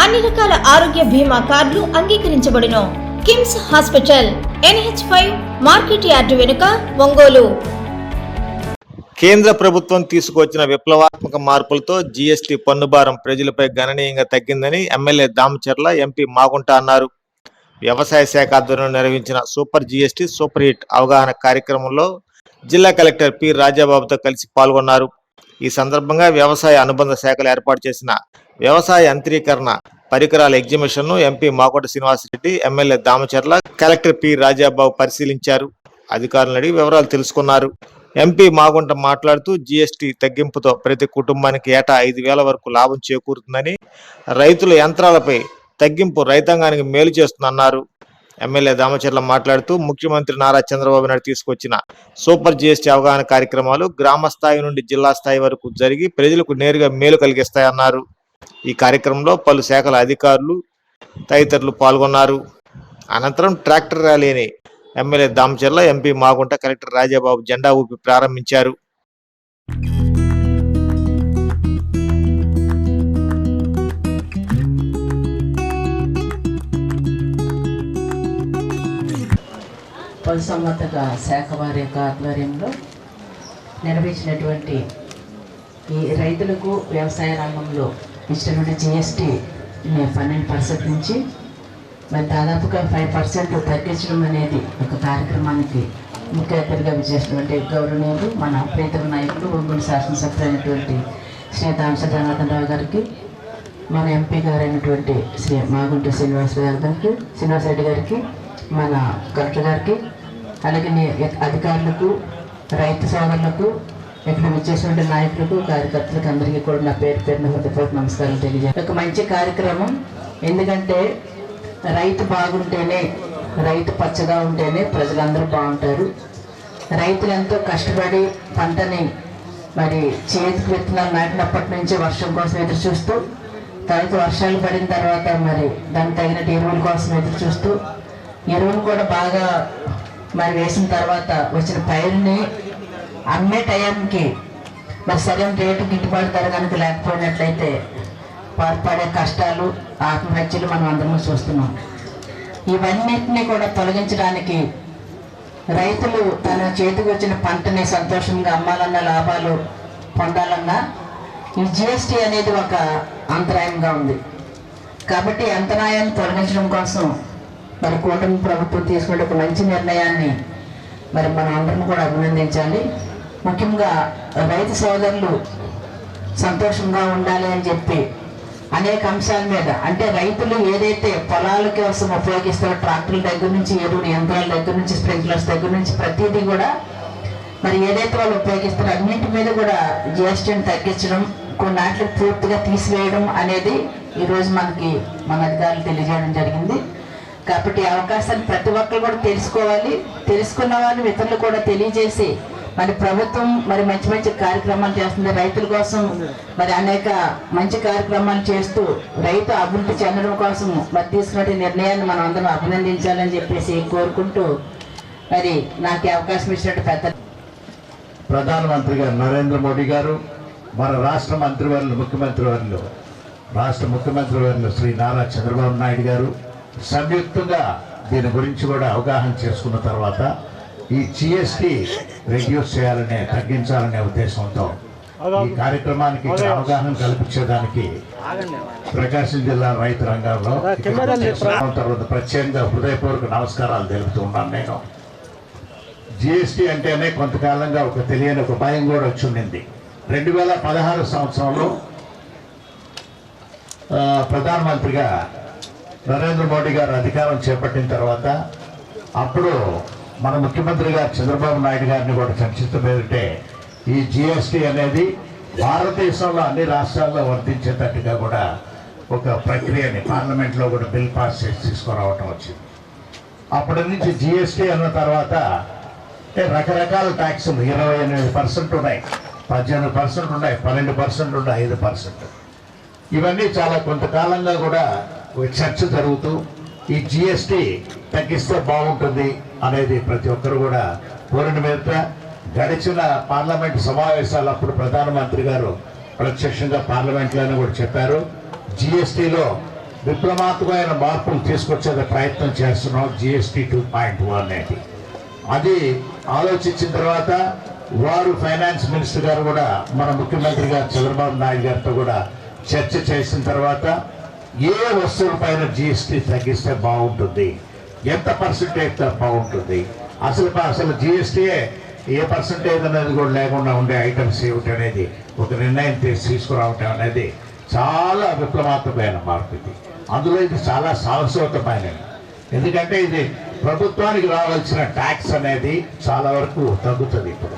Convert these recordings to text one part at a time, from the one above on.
అన్ని రకాల ఆరోగ్య బీమా కార్డులు అంగీకరించబడును. KIMS hospital NH five market yard వెనుక ఒంగోలు. కేంద్ర ప్రభుత్వం తీసుకొచ్చిన విప్లవాత్మక మార్పులతో జీఎస్టీ పన్ను భారం ప్రజలపై గణనీయంగా తగ్గిందని ఎమ్మెల్యే దామచర్ల ఎంపీ మాగుంట అన్నారు. వ్యవసాయ శాఖ ఆధ్వర్యంలో నిర్వహించిన సూపర్ జీఎస్టీ సూపర్ హిట్ అవగాహన కార్యక్రమంలో జిల్లా కలెక్టర్ పి రాజాబాబుతో కలిసి పాల్గొన్నారు. ఈ సందర్భంగా వ్యవసాయ అనుబంధ శాఖలు ఏర్పాటు చేసిన వ్యవసాయ యంత్రీకరణ పరికరాల ఎగ్జిబిషన్ను MP Magunta Srinivasareddy MLA Damacharla collector P Rajababu పరిశీలించారు. అధికారులను అడిగి వివరాలు తెలుసుకున్నారు. ఎంపీ మాగుంట మాట్లాడుతూ జీఎస్టీ తగ్గింపుతో ప్రతి కుటుంబానికి ఏటా ఐదు వేల వరకు లాభం చేకూరుతుందని రైతుల యంత్రాలపై తగ్గింపు రైతాంగానికి మేలు చేస్తుందన్నారు. ఎమ్మెల్యే దామచర్ల మాట్లాడుతూ ముఖ్యమంత్రి నారా చంద్రబాబు నాయుడు తీసుకొచ్చిన సూపర్ జీఎస్టీ అవగాహన కార్యక్రమాలు గ్రామ స్థాయి నుండి జిల్లా స్థాయి వరకు జరిగి ప్రజలకు నేరుగా మేలు కలిగిస్తాయన్నారు. ఈ కార్యక్రమంలో పలు శాఖల అధికారులు తదితరులు పాల్గొన్నారు. అనంతరం ట్రాక్టర్ ర్యాలీని MLA Damacharla MP Magunta collector Rajababu జెండా ఊపి ప్రారంభించారు. పశుసంవర్ధక శాఖ వారి యొక్క ఆధ్వర్యంలో నిర్వహించినటువంటి ఈ రైతులకు వ్యవసాయ రంగంలో ఇచ్చినటువంటి జిఎస్టీ పన్నెండు పర్సెంట్ నుంచి మరి దాదాపుగా ఫైవ్ పర్సెంట్ తగ్గించడం అనేది ఒక కార్యక్రమానికి ముఖ్య అతిథిగా విచ్చేసినటువంటి గౌరవనీయులు మన ప్రీతమ నాయకులు ఒంగోలు శాసనసభ్యులు అయినటువంటి శ్రీ దాంశ జనార్దన్ రావు గారికి మన ఎంపీ గారైనటువంటి శ్రీ మాగుంట శ్రీనివాసరావు గారికి శ్రీనివాసరెడ్డి గారికి మన కలెక్టర్ గారికి అలాగే నే- అధికారులకు రైతు సోదరులకు ఇక్కడ విచ్చేసినటువంటి నాయకులకు కార్యకర్తలకు అందరికీ కూడా నా పేరు పేరున హృదయపూర్వక నమస్కారం తెలియజేస్తాను. ఒక మంచి కార్యక్రమం. ఎందుకంటే రైతు బాగుంటేనే రైతు పచ్చగా ఉంటేనే ప్రజలందరూ బాగుంటారు. రైతులు ఎంతో కష్టపడి పంటని మరి చేతికి విత్తనాలు నాటినప్పటి నుంచి వర్షం కోసం ఎదురు చూస్తూ తర్వాత వర్షాలు పడిన తర్వాత మరి దానికి తగినట్టు ఎరువుల కోసం ఎదురు చూస్తూ ఎరువులు కూడా బాగా మరి వేసిన తర్వాత వచ్చిన పైరుని అమ్మే టైంకి మరి సరైన రేటు గిట్టుబాటు ధర కనుక లేకపోయినట్లయితే వారు పడే కష్టాలు ఆత్మహత్యలు మనం అందరం చూస్తున్నాం. ఇవన్నిటినీ కూడా తొలగించడానికి రైతులు తన చేతికి వచ్చిన పంటని సంతోషంగా అమ్మాలన్న లాభాలు పొందాలన్నా ఈ జిఎస్టీ అనేది ఒక అంతరాయంగా ఉంది. కాబట్టి అంతరాయాన్ని తొలగించడం కోసం మరి కూటమి ప్రభుత్వం తీసుకునే ఒక మంచి నిర్ణయాన్ని మరి మనం అందరం కూడా అభినందించాలి. ముఖ్యంగా రైతు సోదరులు సంతోషంగా ఉండాలి అని చెప్పి అనేక అంశాల మీద అంటే రైతులు ఏదైతే పొలాల కోసం ఉపయోగిస్తారో ట్రాక్టర్ల దగ్గర నుంచి ఎరువులు యంత్రాల దగ్గర నుంచి స్ప్రింక్లర్స్ దగ్గర నుంచి ప్రతిదీ కూడా మరి ఏదైతే వాళ్ళు ఉపయోగిస్తారో అన్నింటి మీద కూడా జిఎస్టీని తగ్గించడం కొన్నాటికి పూర్తిగా తీసివేయడం అనేది ఈరోజు మనకి మన అధికారులు తెలియజేయడం జరిగింది. కాబట్టి ఈ అవకాశాన్ని ప్రతి ఒక్కరు కూడా తెలుసుకోవాలి. తెలుసుకున్న వాళ్ళు ఇతరులు కూడా తెలియజేసి మరి ప్రభుత్వం మరి మంచి మంచి కార్యక్రమాలు చేస్తుంది రైతుల కోసం. మరి అనేక మంచి కార్యక్రమాలు చేస్తూ రైతు అభివృద్ధి చెందడం కోసం మరి తీసుకున్న నిర్ణయాన్ని మనం అందరం అభినందించాలని చెప్పేసి కోరుకుంటూ మరి నాకు అవకాశం ఇచ్చినట్టు పెద్ద ప్రధానమంత్రి గారు నరేంద్ర మోడీ గారు మన రాష్ట్ర మంత్రివర్యులు ముఖ్యమంత్రి వర్యులు రాష్ట్ర ముఖ్యమంత్రి వర్యులు శ్రీ నారా చంద్రబాబు నాయుడు గారు సంయుక్తంగా దీని గురించి కూడా అవగాహన చేసుకున్న తర్వాత ఈ జిఎస్టి రెడ్యూస్ చేయాలనే తగ్గించాలనే ఉద్దేశంతో ఈ కార్యక్రమానికి అవగాహన కల్పించేదానికి ప్రకాశం జిల్లా రైతు రంగంలో తర్వాత ప్రత్యేకంగా హృదయపూర్వక నమస్కారాలు తెలుపుతూ ఉన్నాను నేను. జిఎస్టి అంటేనే కొంతకాలంగా ఒక తెలియని ఒక భయం కూడా వచ్చింది రెండు వేల పదహారు సంవత్సరంలో ప్రధానమంత్రిగా నరేంద్ర మోడీ గారు అధికారం చేపట్టిన తర్వాత అప్పుడు మన ముఖ్యమంత్రి గారు చంద్రబాబు నాయుడు గారిని కూడా చర్చిస్తూ మీదంటే ఈ జిఎస్టీ అనేది భారతదేశంలో అన్ని రాష్ట్రాల్లో వర్తించేటట్టుగా కూడా ఒక ప్రక్రియని పార్లమెంట్లో కూడా బిల్ పాస్ చేసి తీసుకురావటం వచ్చింది. అప్పటి నుంచి జిఎస్టీ అన్న తర్వాత రకరకాల ట్యాక్సులు ఇరవై ఎనిమిది పర్సెంట్ ఉన్నాయి పద్దెనిమిది పర్సెంట్ ఉన్నాయి పన్నెండు పర్సెంట్ ఉన్నాయి ఐదు పర్సెంట్. ఇవన్నీ చాలా కొంతకాలంగా కూడా చర్చ జరుగుతూ ఈ జిఎస్టీ తగ్గిస్తే బాగుంటుంది అనేది ప్రతి ఒక్కరు కూడా కోరిన మీద గడిచిన పార్లమెంట్ సమావేశాలు అప్పుడు ప్రధానమంత్రి గారు ప్రత్యక్షంగా పార్లమెంట్లోనే కూడా చెప్పారు. జిఎస్టీలో విప్లవాత్మకమైన మార్పులు తీసుకొచ్చే ప్రయత్నం చేస్తున్నాం జిఎస్టీ టూ పాయింట్ వన్ అనేది. అది ఆలోచించిన తర్వాత వారు ఫైనాన్స్ మినిస్టర్ గారు కూడా మన ముఖ్యమంత్రి గారు చంద్రబాబు నాయుడు గారితో కూడా చర్చ చేసిన తర్వాత ఏ వస్తువులపైన జిఎస్టీ తగ్గిస్తే బాగుంటుంది? ఎంత పర్సంటేజ్ బాగుంటుంది? అసలు అసలు జిఎస్టీయే ఏ పర్సంటేజ్ అనేది కూడా లేకుండా ఉండే ఐటమ్స్ ఏమిటి అనేది ఒక నిర్ణయం తీసుకురావటం అనేది చాలా విప్లవాత్మకమైన మార్పు ఇది. అందులో ఇది చాలా సాహసోతమైనది ఎందుకంటే ఇది ప్రభుత్వానికి రావాల్సిన ట్యాక్స్ అనేది చాలా వరకు తగ్గుతుంది ఇప్పుడు.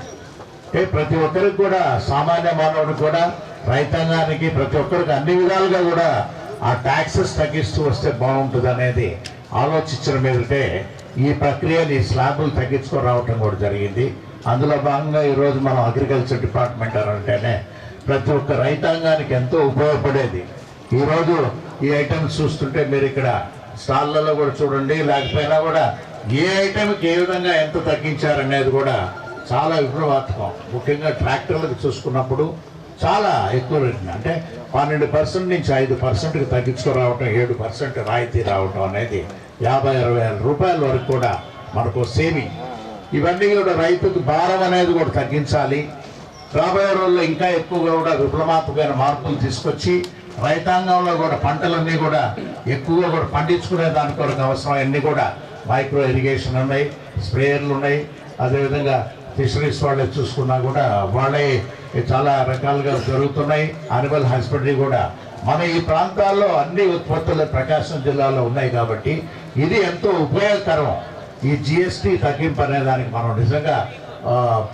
అంటే ప్రతి ఒక్కరికి కూడా సామాన్య మానవుడికి కూడా రైతాంగానికి ప్రతి ఒక్కరికి అన్ని విధాలుగా కూడా ఆ ట్యాక్సెస్ తగ్గిస్తూ వస్తే బాగుంటుంది అనేది ఆలోచించిన మీదటే ఈ ప్రక్రియని స్లాబులు తగ్గించుకొని రావటం కూడా జరిగింది. అందులో భాగంగా ఈరోజు మనం అగ్రికల్చర్ డిపార్ట్మెంట్ అని అంటేనే ప్రతి ఒక్క రైతాంగానికి ఎంతో ఉపయోగపడేది. ఈరోజు ఈ ఐటమ్స్ చూస్తుంటే మీరు ఇక్కడ స్టాల్లలో కూడా చూడండి లేకపోయినా కూడా ఏ ఐటమ్కి ఏ విధంగా ఎంత తగ్గించారనేది కూడా చాలా విప్లవాత్మకం. ముఖ్యంగా ట్రాక్టర్లకు చూసుకున్నప్పుడు చాలా ఎక్కువ రేటు అంటే పన్నెండు పర్సెంట్ నుంచి ఐదు పర్సెంట్కి తగ్గించుకురావటం ఏడు పర్సెంట్ రాయితీ రావటం అనేది యాభై అరవై వేల రూపాయల వరకు కూడా మనకు సేవింగ్ ఇవన్నీ కూడా రైతుకు భారం అనేది కూడా తగ్గించాలి. రాబోయే రోజుల్లో ఇంకా ఎక్కువగా కూడా విప్లవాత్మకమైన మార్పులు తీసుకొచ్చి రైతాంగంలో కూడా పంటలన్నీ కూడా ఎక్కువగా కూడా పండించుకునే దాని కొరకు అవసరమన్నీ కూడా మైక్రో ఇరిగేషన్ ఉన్నాయి స్ప్రేయర్లు ఉన్నాయి. అదేవిధంగా ఫిషరీస్ వాళ్ళే చూసుకున్నా కూడా వాళ్ళే చాలా రకాలుగా జరుగుతున్నాయి. అనిమల్ హస్బెండరీ కూడా. మన ఈ ప్రాంతాల్లో అన్ని ఉత్పత్తులు ప్రకాశం జిల్లాలో ఉన్నాయి కాబట్టి ఇది ఎంతో ఉపయోగకరం. ఈ జిఎస్టీ తగ్గింపు అనే దానికి మనం నిజంగా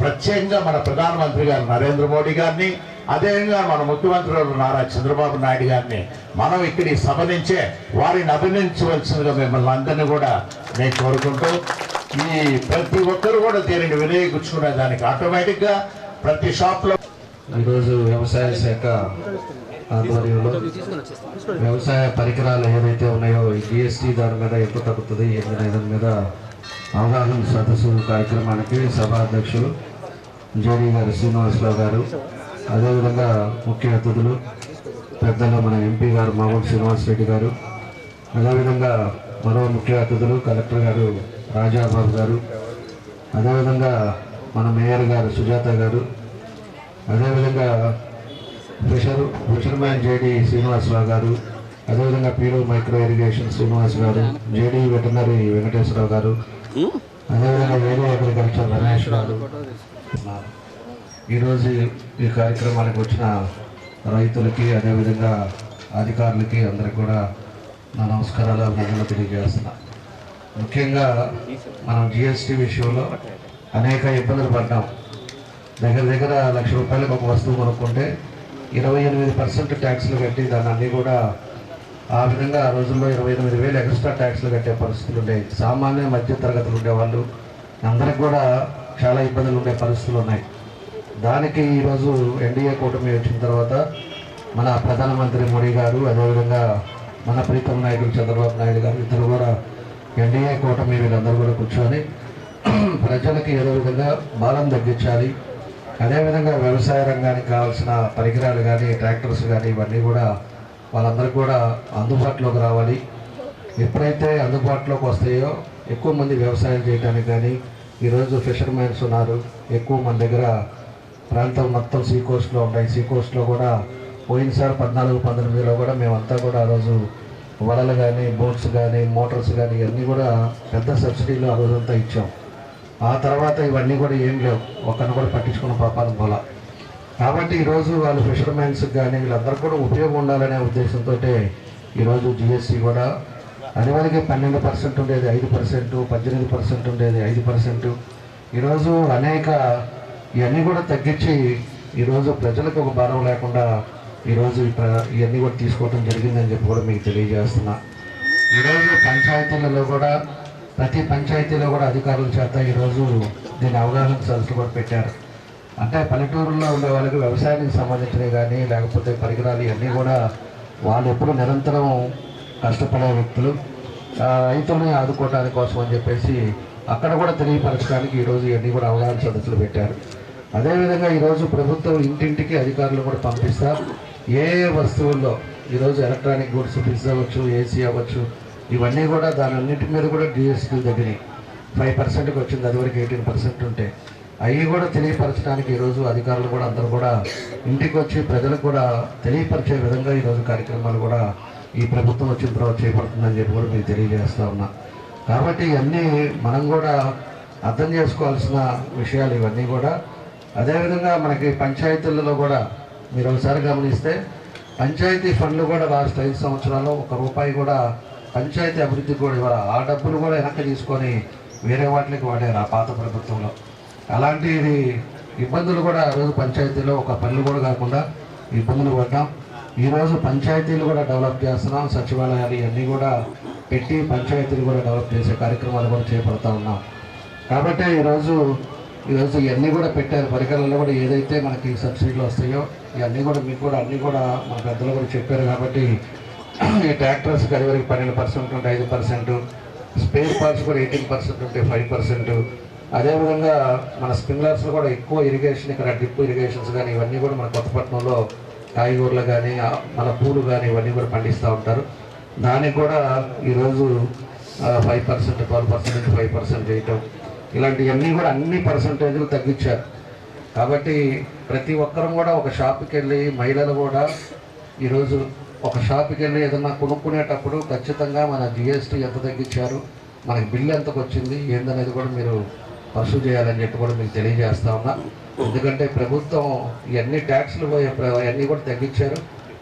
ప్రత్యేకంగా మన ప్రధానమంత్రి గారు నరేంద్ర మోడీ గారిని అదేవిధంగా మన ముఖ్యమంత్రి నారా చంద్రబాబు నాయుడు గారిని మనం ఇక్కడ ఈ సభ నుంచే వారిని అభినందించవలసిందిగా మిమ్మల్ని అందరినీ కూడా నేను కోరుకుంటూ ఈ ప్రతి ఒక్కరు కూడా దీనిని వినియోగించుకునే దానికి ఆటోమేటిక్గా ప్రతి షాప్లో ఈరోజు వ్యవసాయ శాఖ ఆధ్వర్యంలో వ్యవసాయ పరికరాలు ఏవైతే ఉన్నాయో ఈ జిఎస్టీ దాని మీద ఎక్కువ తగ్గుతుంది. ఏంటనే దాని మీద అవగాహన సదస్సు కార్యక్రమానికి సభా అధ్యక్షులు జేడీ గారు శ్రీనివాసరావు గారు అదేవిధంగా ముఖ్య అతిథులు పెద్దలు మన ఎంపీ గారు మామూలు శ్రీనివాస్ రెడ్డి గారు అదేవిధంగా మరో ముఖ్య అతిథులు కలెక్టర్ గారు రాజాబాబు గారు అదేవిధంగా మన మేయర్ గారు సుజాత గారు అదేవిధంగా ఫిషర్ ఫిషర్మ్యాన్ జేడి శ్రీనివాసరావు గారు అదేవిధంగా పీరో మైక్రో ఇరిగేషన్ శ్రీనివాస్ గారు జేడి వెటనరీ వెంకటేశ్వరరావు గారు అదేవిధంగా వేరే అగ్రికల్చర్ రమేష్ గారు. ఈరోజు ఈ కార్యక్రమానికి వచ్చిన రైతులకి అదేవిధంగా అధికారులకి అందరికి కూడా నా నమస్కారాలు అభినందనలు తెలియజేస్తున్నా. ముఖ్యంగా మనం జిఎస్టీ విషయంలో అనేక ఇబ్బందులు పడ్డాం. దగ్గర దగ్గర లక్ష రూపాయలకు ఒక వస్తువు కొనుక్కుంటే ఇరవై ఎనిమిది పర్సెంట్ ట్యాక్స్లు కట్టి దాన్ని అన్నీ కూడా ఆ విధంగా ఆ రోజుల్లో ఇరవై ఎనిమిది వేలు ఎక్స్ట్రా ట్యాక్స్లు కట్టే పరిస్థితులు ఉండేవి సామాన్య మధ్య తరగతులు ఉండేవాళ్ళు. అందరికి కూడా చాలా ఇబ్బందులు ఉండే పరిస్థితులు ఉన్నాయి. దానికి ఈరోజు ఎన్డీఏ కూటమి వచ్చిన తర్వాత మన ప్రధానమంత్రి మోడీ గారు అదేవిధంగా మన ప్రీతం నాయుడు చంద్రబాబు నాయుడు గారు ఇద్దరు కూడా ఎన్డీఏ కూటమి వీళ్ళందరూ కూడా కూర్చొని ప్రజలకి ఏదో విధంగా భారం తగ్గించాలి? అదేవిధంగా వ్యవసాయ రంగానికి కావాల్సిన పరికరాలు కానీ ట్రాక్టర్స్ కానీ ఇవన్నీ కూడా వాళ్ళందరికీ కూడా అందుబాటులోకి రావాలి. ఎప్పుడైతే అందుబాటులోకి వస్తాయో ఎక్కువ మంది వ్యవసాయం చేయడానికి కానీ ఈరోజు ఫిషర్మెన్స్ ఉన్నారు. ఎక్కువ మన దగ్గర ప్రాంతం మొత్తం సీ కోస్ట్లో ఉన్నాయి సీ కోస్ట్లో కూడా పోయినసారి పద్నాలుగు పంతొమ్మిదిలో కూడా మేమంతా కూడా ఆ రోజు వలలు కానీ బోట్స్ కానీ మోటార్స్ కానీ ఇవన్నీ కూడా పెద్ద సబ్సిడీలు ఆ రోజంతా ఇచ్చాం. ఆ తర్వాత ఇవన్నీ కూడా ఏం లేవు. ఒక్కరిని కూడా పట్టించుకున్న పాపాలను పోలా కాబట్టి ఈరోజు వాళ్ళు ఫిషర్మెన్స్ కానీ వీళ్ళందరూ కూడా ఉపయోగం ఉండాలనే ఉద్దేశంతో ఈరోజు జిఎస్సి కూడా అనివారికి పన్నెండు పర్సెంట్ ఉండేది ఐదు పర్సెంట్ పద్దెనిమిది పర్సెంట్ ఉండేది ఐదు పర్సెంట్. ఈరోజు అనేక ఇవన్నీ కూడా తగ్గించి ఈరోజు ప్రజలకు ఒక భారం లేకుండా ఈరోజు ఇవన్నీ కూడా తీసుకోవడం జరిగిందని చెప్పి కూడా మీకు తెలియజేస్తున్నా. ఈరోజు పంచాయతీలలో కూడా ప్రతి పంచాయతీలో కూడా అధికారుల చేత ఈరోజు దీని అవగాహన సదస్సులు కూడా పెట్టారు. అంటే పల్లెటూరులో ఉండే వాళ్ళకి వ్యవసాయానికి సంబంధించినవి కానీ లేకపోతే పరికరాలు ఇవన్నీ కూడా వాళ్ళు ఎప్పుడు నిరంతరం కష్టపడే వ్యక్తులు. ఆ, రైతుల్ని ఆదుకోవడానికి కోసం అని చెప్పేసి అక్కడ కూడా తెలియపరచడానికి ఈరోజు ఇవన్నీ కూడా అవగాహన సదస్సులు పెట్టారు. అదేవిధంగా ఈరోజు ప్రభుత్వం ఇంటింటికి అధికారులు కూడా పంపిస్తారు. ఏ వస్తువుల్లో ఈరోజు ఎలక్ట్రానిక్ గూడ్స్ ఫ్రిడ్జ్ అవ్వచ్చు ఏసీ అవ్వచ్చు ఇవన్నీ కూడా దాని అన్నింటి మీద కూడా జిఎస్టీ తగ్గినాయి. ఫైవ్ పర్సెంట్కి వచ్చింది అది వరకు ఎయిటీన్ పర్సెంట్ ఉంటే. అవి కూడా తెలియపరచడానికి ఈరోజు అధికారులు కూడా అందరూ కూడా ఇంటికి వచ్చి ప్రజలకు కూడా తెలియపరిచే విధంగా ఈరోజు కార్యక్రమాలు కూడా ఈ ప్రభుత్వం వచ్చిన తర్వాత చేపడుతుందని చెప్పి కూడా మీకు తెలియజేస్తూ ఉన్నా. కాబట్టి ఇవన్నీ మనం కూడా అర్థం చేసుకోవాల్సిన విషయాలు ఇవన్నీ కూడా. అదేవిధంగా మనకి పంచాయతీలలో కూడా మీరు ఒకసారి గమనిస్తే పంచాయతీ ఫండ్లు కూడా లాస్ట్ ఐదు సంవత్సరాల్లో ఒక రూపాయి కూడా పంచాయతీ అభివృద్ధికి కూడా ఇవ్వాలి ఆ డబ్బులు కూడా వెనక్కి తీసుకొని వేరే వాటికి వాడారు ఆ పాత ప్రభుత్వంలో. అలాంటి ఇది ఇబ్బందులు కూడా ఆ రోజు పంచాయతీలో ఒక పనులు కూడా కాకుండా ఇబ్బందులు పడ్డాం. ఈరోజు పంచాయతీలు కూడా డెవలప్ చేస్తున్నాం. సచివాలయాలు ఇవన్నీ కూడా పెట్టి పంచాయతీలు కూడా డెవలప్ చేసే కార్యక్రమాలు కూడా చేపడతా ఉన్నాం. కాబట్టి ఈరోజు ఈరోజు ఇవన్నీ కూడా పెట్టారు. పరికరాల్లో కూడా ఏదైతే మనకి సబ్సిడీలు వస్తాయో ఇవన్నీ కూడా మీకు కూడా అన్నీ కూడా మన పెద్దలు కూడా చెప్పారు కాబట్టి ఈ ట్రాక్టర్స్ వరకు పన్నెండు పర్సెంట్ ఉంటే ఐదు పర్సెంట్ స్పేర్ పార్ట్స్ కూడా ఎయిటీన్ పర్సెంట్ ఉంటే ఫైవ్ పర్సెంట్. అదేవిధంగా మన స్ప్రింక్లర్స్ కూడా ఎక్కువ ఇరిగేషన్ ఇక్కడ డ్రిప్ ఇరిగేషన్స్ కానీ ఇవన్నీ కూడా మన కొత్తపట్నంలో కాయగూరలు కానీ మన పూలు కానీ ఇవన్నీ కూడా పండిస్తూ ఉంటారు. దానికి కూడా ఈరోజు five percent twelve percent five percent చేయటం. ఇలాంటివన్నీ కూడా అన్ని పర్సంటేజ్లు తగ్గించారు. కాబట్టి ప్రతి ఒక్కరం కూడా ఒక షాప్కి వెళ్ళి మహిళలు కూడా ఈరోజు ఒక షాప్కి వెళ్ళి ఏదన్నా కొనుక్కునేటప్పుడు ఖచ్చితంగా మన జిఎస్టీ ఎంత తగ్గించారు మనకి బిల్లు ఎంతకు వచ్చింది ఏందనేది కూడా మీరు పర్సూ చేయాలని చెప్పి కూడా మీకు తెలియజేస్తా ఉన్నా. ఎందుకంటే ప్రభుత్వం ఇవన్నీ ట్యాక్స్లు అవన్నీ కూడా తగ్గించారు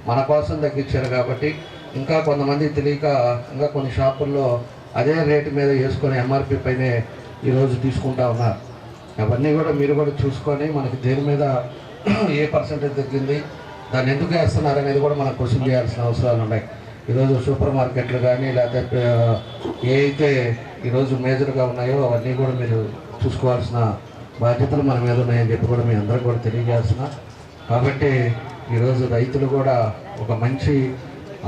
మన కోసం తగ్గించారు కాబట్టి ఇంకా కొంతమంది తెలియక ఇంకా కొన్ని షాపుల్లో అదే రేటు మీద వేసుకొని ఎంఆర్పి పైనే ఈరోజు తీసుకుంటా ఉన్నారు. అవన్నీ కూడా మీరు కూడా చూసుకొని మనకి దేని మీద ఏ పర్సంటేజ్ తగ్గింది దాన్ని ఎందుకు వేస్తున్నారు అనేది కూడా మనం క్వశ్చన్ చేయాల్సిన అవసరాలు ఉన్నాయి. ఈరోజు సూపర్ మార్కెట్లు కానీ లేకపోతే ఏ అయితే ఈరోజు మేజర్గా ఉన్నాయో అవన్నీ కూడా మీరు చూసుకోవాల్సిన బాధ్యతలు మన మీద ఉన్నాయని చెప్పి కూడా మీ అందరూ కూడా తెలియజేస్తున్నా. కాబట్టి ఈరోజు రైతులు కూడా ఒక మంచి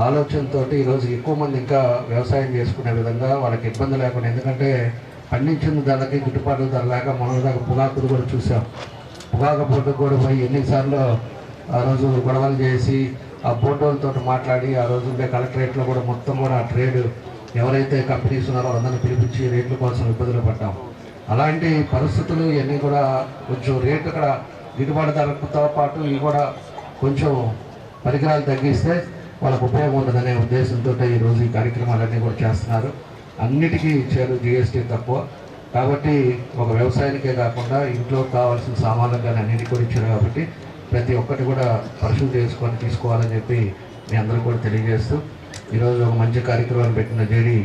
ఆలోచనతో ఈరోజు ఎక్కువ మంది ఇంకా వ్యవసాయం చేసుకునే విధంగా వాళ్ళకి ఇబ్బంది లేకుండా ఎందుకంటే పండించిన ధరలకి గిట్టుబాటు ధర లేక మనం దాకా పొగాకులు కూడా చూసాం. పొగాకు బోర్డు కూడా పోయి ఎన్నిసార్లు ఆ రోజు గొడవలు చేసి ఆ బోర్డులతో మాట్లాడి ఆ రోజు ఉండే కలెక్టరేట్లో కూడా మొత్తం కూడా ఆ ట్రేడ్ ఎవరైతే కంపెనీస్ ఉన్నారో అందరిని పిలిపించి రేట్ల కోసం ఇబ్బందులు పడ్డాం. అలాంటి పరిస్థితులు ఇవన్నీ కూడా కొంచెం రేట్ అక్కడ గిట్టుబాటు ధరతో పాటు ఇవి కూడా కొంచెం పరికరాలు తగ్గిస్తే వాళ్ళకు ఉపయోగం ఉండదనే ఉద్దేశంతో ఈరోజు ఈ కార్యక్రమాలన్నీ కూడా చేస్తున్నారు. అన్నిటికీ ఇచ్చారు జిఎస్టీ తక్కువ. కాబట్టి ఒక వ్యవసాయానికే కాకుండా ఇంట్లో కావాల్సిన సామాన్లు కానీ అన్నిటికీ కూడా ఇచ్చారు కాబట్టి ప్రతి ఒక్కటి కూడా పరిశుభ్రం చేసుకొని తీసుకోవాలని చెప్పి మీ అందరూ కూడా తెలియజేస్తూ ఈరోజు ఒక మంచి కార్యక్రమాన్ని పెట్టిన జేడీ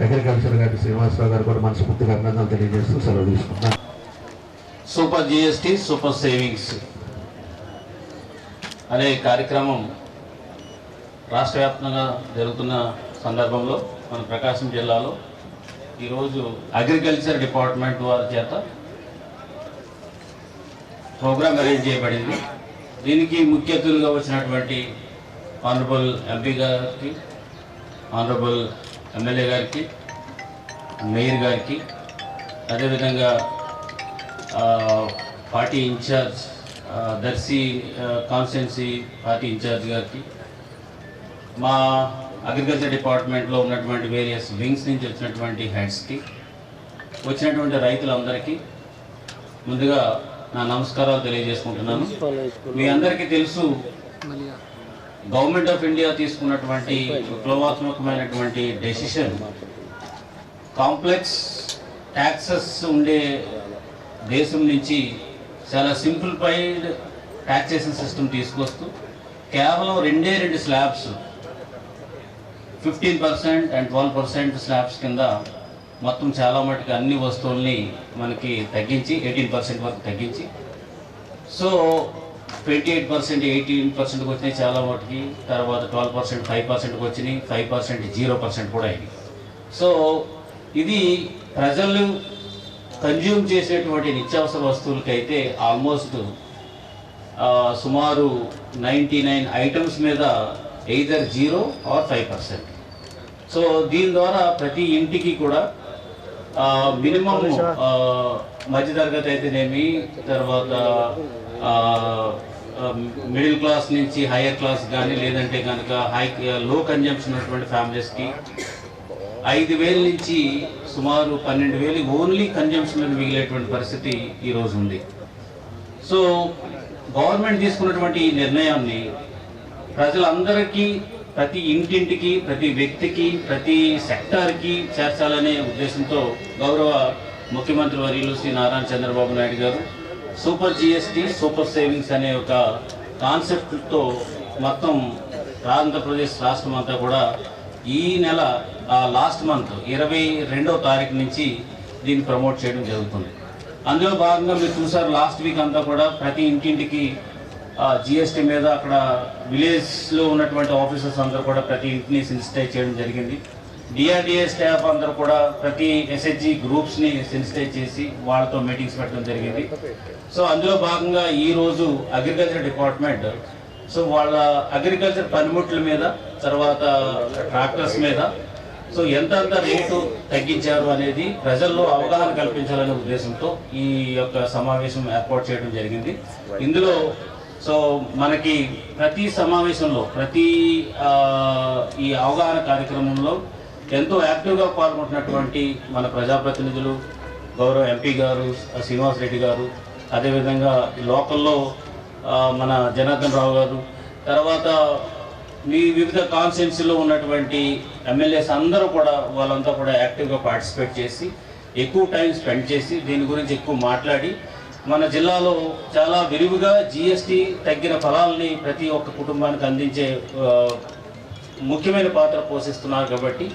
అగ్రికల్చర్ గారి శ్రీనివాసరావు గారు కూడా మనస్ఫూర్తిగా అభినందనలు తెలియజేస్తూ సెలవు తీసుకుంటున్నాను. సూపర్ జిఎస్టీ సూపర్ సేవింగ్స్ అనే కార్యక్రమం రాష్ట్ర వ్యాప్తంగా జరుగుతున్న సందర్భంలో మన ప్రకాశం జిల్లాలో ఈరోజు అగ్రికల్చర్ డిపార్ట్మెంట్ వారి చేత ప్రోగ్రామ్ అరేంజ్ చేయబడింది. దీనికి ముఖ్య అతిథులుగా వచ్చినటువంటి ఆనరబుల్ ఎంపీ గారికి ఆనరబుల్ ఎమ్మెల్యే గారికి మేయర్ గారికి అదేవిధంగా party in charge Darsi constituency party in charge గారికి మా అగ్రికల్చర్ డిపార్ట్మెంట్లో ఉన్నటువంటి వేరియస్ వింగ్స్ నుంచి వచ్చినటువంటి హెడ్స్కి వచ్చినటువంటి రైతులందరికీ ముందుగా నా నమస్కారాలు తెలియజేసుకుంటున్నాను. మీ అందరికీ తెలుసు గవర్నమెంట్ ఆఫ్ ఇండియా తీసుకున్నటువంటి విప్లవాత్మకమైనటువంటి డెసిషన్ కాంప్లెక్స్ ట్యాక్సెస్ ఉండే దేశం నుంచి చాలా సింప్లిఫైడ్ ట్యాక్సేషన్ సిస్టమ్ తీసుకొస్తూ కేవలం రెండే రెండు slabs fifteen percent and twelve percent slabs కింద మొత్తం చాలా మటుకు అన్ని వస్తువుల్ని మనకి తగ్గించి ఎయిటీన్ పర్సెంట్ వరకు తగ్గించి. So twenty eight percent eighteen పర్సెంట్కి వచ్చినాయి చాలా మటుకి. తర్వాత ట్వెల్వ్ పర్సెంట్ ఫైవ్ పర్సెంట్కి వచ్చినాయి. ఫైవ్ పర్సెంట్ జీరో పర్సెంట్ కూడా అయింది సో ఇది ప్రజలు కన్జ్యూమ్ చేసేటువంటి నిత్యావసర వస్తువులకైతే ఆల్మోస్ట్ సుమారు నైంటీ నైన్ ఐటమ్స్ మీద either zero or five percent so దీని ద్వారా ప్రతి ఇంటికి కూడా మినిమం మధ్య తరగతి అయితేనేమి తర్వాత మిడిల్ క్లాస్ నుంచి హైయర్ క్లాస్ కానీ లేదంటే కనుక హై లో కన్జంప్షన్ ఉన్నటువంటి ఫ్యామిలీస్కి ఐదు వేల నుంచి సుమారు పన్నెండు వేలు ఓన్లీ కన్జంప్షన్ మిగిలేటువంటి పరిస్థితి ఈరోజు ఉంది. సో గవర్నమెంట్ తీసుకున్నటువంటి ఈ నిర్ణయాన్ని ప్రజలందరికీ ప్రతి ఇంటింటికి ప్రతి వ్యక్తికి ప్రతి సెక్టార్కి చేర్చాలనే ఉద్దేశంతో గౌరవ ముఖ్యమంత్రి వర్యులు శ్రీ నారాయణ చంద్రబాబు నాయుడు గారు సూపర్ జిఎస్టీ సూపర్ సేవింగ్స్ అనే ఒక కాన్సెప్ట్తో మొత్తం ఆంధ్రప్రదేశ్ రాష్ట్రం అంతా కూడా ఈ నెల లాస్ట్ మంత్ ఇరవై రెండవ తారీఖు నుంచి దీన్ని ప్రమోట్ చేయడం జరుగుతుంది. అందులో భాగంగా మీరు చూసారు లాస్ట్ వీక్ అంతా కూడా ప్రతి ఇంటింటికి జిఎస్టీ మీద అక్కడ విలేజ్లో ఉన్నటువంటి ఆఫీసర్స్ అందరూ కూడా ప్రతి ఇంటిని సెన్సిటైజ్ చేయడం జరిగింది. డిఆర్డిఏ స్టాఫ్ అందరూ కూడా ప్రతి ఎస్హెచ్జి గ్రూప్స్ని సెన్సిటైజ్ చేసి వాళ్ళతో మీటింగ్స్ పెట్టడం జరిగింది. సో అందులో భాగంగా ఈరోజు అగ్రికల్చర్ డిపార్ట్మెంట్ సో వాళ్ళ అగ్రికల్చర్ పనిముట్ల మీద తర్వాత ట్రాక్టర్స్ మీద సో ఎంతంత రేటు తగ్గించారు అనేది ప్రజల్లో అవగాహన కల్పించాలనే ఉద్దేశంతో ఈ యొక్క సమావేశం ఏర్పాటు చేయడం జరిగింది. ఇందులో సో మనకి ప్రతి సమావేశంలో ప్రతి ఈ అవగాహన కార్యక్రమంలో ఎంతో యాక్టివ్గా పాల్గొంటున్నటువంటి మన ప్రజాప్రతినిధులు గౌరవ ఎంపీ గారు శ్రీనివాస్ రెడ్డి గారు అదేవిధంగా లోకల్లో మన జనార్దన్ రావు గారు తర్వాత మీ వివిధ కాన్స్టిట్యున్సీలో ఉన్నటువంటి ఎమ్మెల్యేస్ అందరూ కూడా వాళ్ళంతా కూడా యాక్టివ్గా పార్టిసిపేట్ చేసి ఎక్కువ టైం స్పెండ్ చేసి దీని గురించి ఎక్కువ మాట్లాడి మన జిల్లాలో చాలా విరివిగా జిఎస్టీ తగ్గిన ఫలాల్ని ప్రతి ఒక్క కుటుంబానికి అందించే ముఖ్యమైన పాత్ర పోషిస్తున్నారు కాబట్టి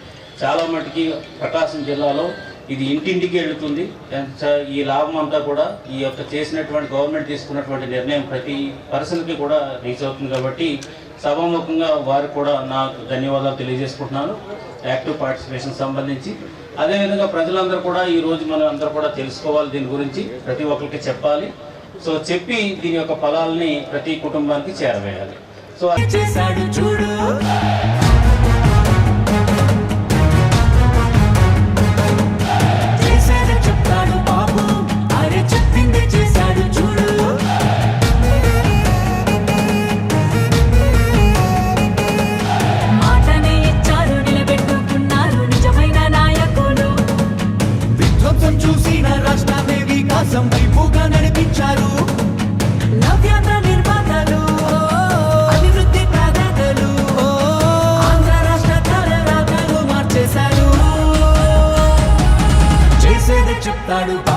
చాలా మటుకి ప్రకాశం జిల్లాలో ఇది ఇంటింటికి వెళుతుంది ఈ లాభం అంతా కూడా ఈ యొక్క చేసినటువంటి గవర్నమెంట్ తీసుకున్నటువంటి నిర్ణయం ప్రతి పర్సన్కి కూడా రీచ్ అవుతుంది కాబట్టి సభాముఖంగా వారికి కూడా నాకు ధన్యవాదాలు తెలియజేసుకుంటున్నాను. యాక్టివ్ పార్టిసిపేషన్ సంబంధించి. అదేవిధంగా ప్రజలందరూ కూడా ఈ రోజు మనం అందరూ కూడా తెలుసుకోవాలి దీని గురించి ప్రతి ఒక్కరికి చెప్పాలి. సో చెప్పి దీని యొక్క ఫలాల్ని ప్రతి కుటుంబానికి చేరవేయాలి. సో చూడు. தடுப்பா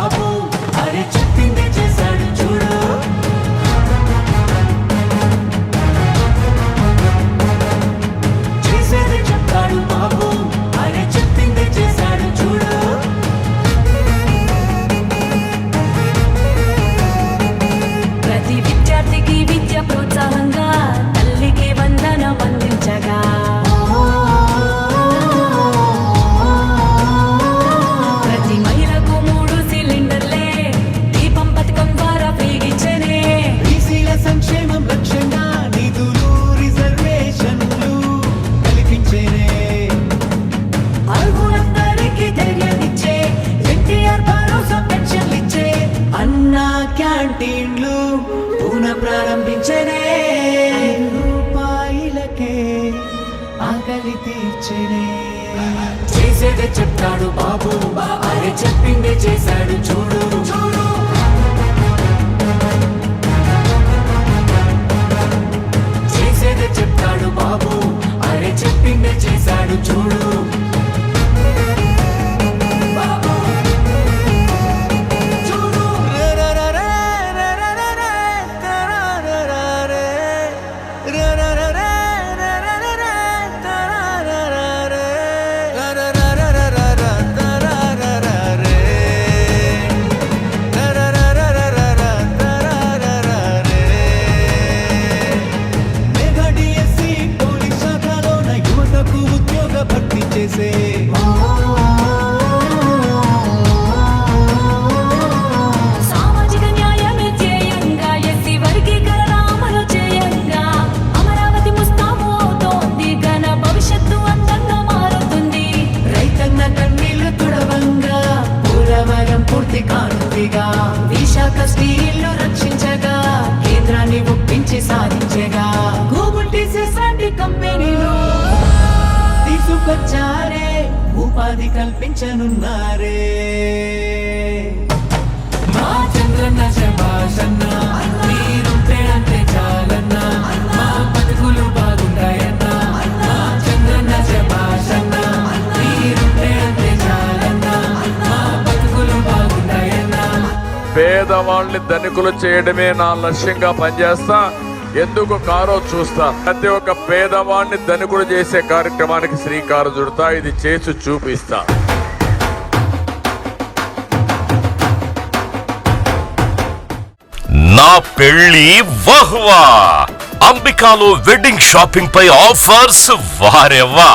చేసేదే బాబు. అరే చెప్పిందే చేశాడు. గూగుల్ టీసీఎస్ లాంటి తీసుకొచ్చారే ఉపాధి కల్పించనున్నారే. మా చంద్రన్న శభాషన్న మీరు అంటే చాలన్నా మా బతుకులు బాగుంటాయన్నా మా చంద్రన్న శభాషన్న మీరుంటే అంటే చాలన్నా మా బతుకులు బాగుంటాయన్నా. పేదవాళ్ళని ధనికులు చేయడమే నా లక్ష్యంగా పనిచేస్తా. ఎందుకు కారో చూస్తా? ప్రతి ఒక్క పేదవాడిని ధనికుడు చేసే కార్యక్రమానికి శ్రీకారం చుడతా ఇది చేసి చూపిస్తా. నా పెళ్ళి వహ్వా. అంబికాలో వెడ్డింగ్ షాపింగ్ పై offers వారెవ్వా.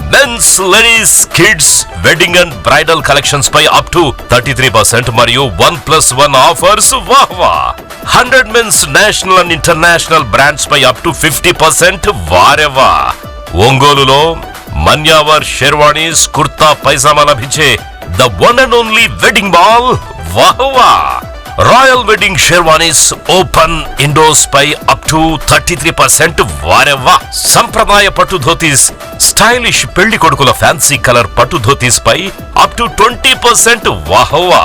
Men's ladies kids wedding and bridal collections pi up to thirty three percent మరియు one plus one offers వాహ్వా. Hundred men's national and international brands pi up to fifty percent వారెవా ఒంగోలులో మన్యావర్ షెర్వాణీస్ కుర్తా పైజామా లభించే the one and only wedding mall వాహ్వా. Royal wedding sherwanis open indoors pi up to thirty three percent వారెవ్వా. సంప్రదాయ పట్టు dhotis stylish పెళ్ళి కొడుకుల fancy colour పట్టు ధోతీస్ పై up to twenty percent వాహవ్వా